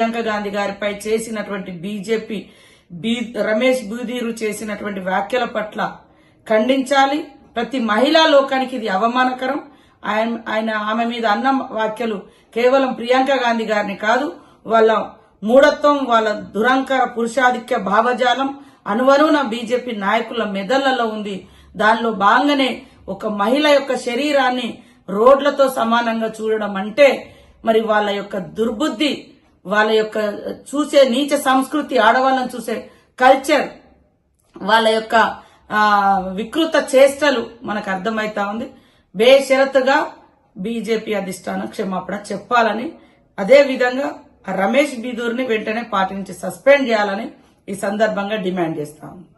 గాంధీ గారిపై చేసినటువంటి BJP be Ramesh బూదీరు చేసినటువంటి వ్యాఖ్యల పట్ల ఖండించాలి. ప్రతి మహిళా లోకానికి ఇది అవమానకరం. ఆయన ఆయన ఆమె మీద అన్న వ్యాఖ్యలు కేవలం ప్రియాంక గాంధీ గారిని కాదు వాళ్ళ మూఢత్వం వాళ్ళ దురంకర పురుషాధిక్య భావజాలం అనువనున బీజేపీ నాయకుల మెదళ్ళలో ఉంది. దానిలో భాగంగానే ఒక మహిళ యొక్క శరీరాన్ని రోడ్లతో సమానంగా చూడడం అంటే మరి వాళ్ళ యొక్క దుర్బుద్ధి వాళ్ళ యొక్క చూసే నీచ సంస్కృతి ఆడవాళ్ళని చూసే కల్చర్ వాళ్ళ యొక్క వికృత చేష్టలు మనకు అర్థమవుతా ఉంది. బేషరతుగా బీజేపీ అధిష్టానం క్షమాపణ చెప్పాలని అదే విధంగా రమేష్ బీదూర్ని వెంటనే పార్టీ నుంచి సస్పెండ్ చేయాలని ఈ సందర్భంగా డిమాండ్ చేస్తా ఉంది.